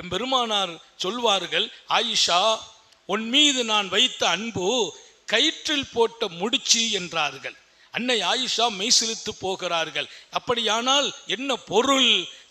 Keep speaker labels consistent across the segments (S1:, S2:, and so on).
S1: எம்பெருமானார் சொல்வார்கள் ஆயிஷா உன் மீது நான் வைத்த அன்பு கயிற்றில் போட்ட முடிச்சு என்றார்கள். அன்னை ஆயிஷா மெய்சிலித்து போகிறார்கள். அப்படியானால் என்ன பொருள்?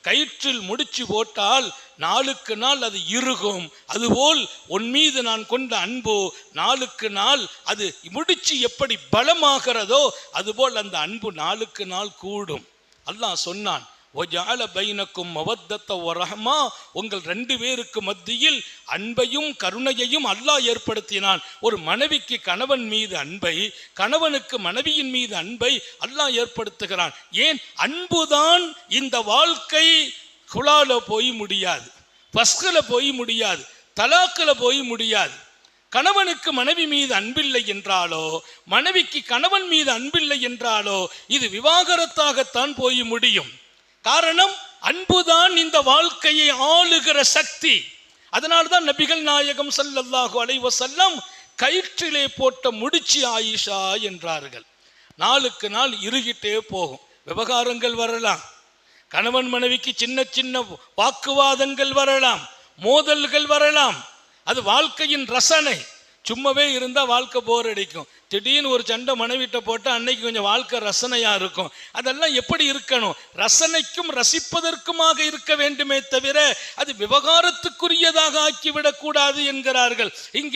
S1: கயிற்றில் முடிச்சு போட்டால் நாளுக்கு நாள் அது இறுகும். அதுபோல் உன் மீது நான் கொண்ட அன்பு நாளுக்கு நாள் அது முடிச்சு எப்படி பலமாகிறதோ அதுபோல் அந்த அன்பு நாளுக்கு நாள் கூடும். அல்லாஹ் சொன்னான் ஒஜால பைனக்கும் மவத்தத்த ரஹ்மா உங்கள் ரெண்டு பேருக்கு மத்தியில் அன்பையும் கருணையையும் அல்லாஹ் ஏற்படுத்தினான். ஒரு மனைவிக்கு கணவன் மீது அன்பை கணவனுக்கு மனைவியின் மீது அன்பை அல்லாஹ் ஏற்படுத்துகிறான். ஏன்? அன்புதான் இந்த வாழ்க்கை குழால போய் முடியாது. பஸ்கில் போய் முடியாது. தலாக்கில் போய் முடியாது. கணவனுக்கு மனைவி மீது அன்பில்லை என்றாலோ மனைவிக்கு கணவன் மீது அன்பில்லை என்றாலோ இது விவாகரத்தாகத்தான் போய் முடியும். காரணம் அன்புதான் இந்த வாழ்க்கையை ஆளுகிற சக்தி. அதனால்தான் நபிகள் நாயகம் சல்லல்லாஹு அலைஹி செல்லம் கயிற்றிலே போட்ட முடிச்சு ஆயிஷா என்றார்கள். நாளுக்கு நாள் இறுகிட்டே போகும். விவகாரங்கள் வரலாம். கணவன் மனைவிக்கு சின்ன சின்ன வாக்குவாதங்கள் வரலாம். மோதல்கள் வரலாம். அது வாழ்க்கையின் ரசனை. சும்மாவே இருந்தால் வாழ்க்கை போர் அடிக்கும். திடீர்னு ஒரு சண்டை மனைவிட்ட போட்டால் அன்னைக்கு கொஞ்சம் வாழ்க்கை ரசனையாக இருக்கும். அதெல்லாம் எப்படி இருக்கணும்? ரசனைக்கும் ரசிப்பதற்குமாக இருக்க வேண்டுமே தவிர அது விவகாரத்துக்குரியதாக ஆக்கிவிடக்கூடாது என்கிறார்கள். இங்கே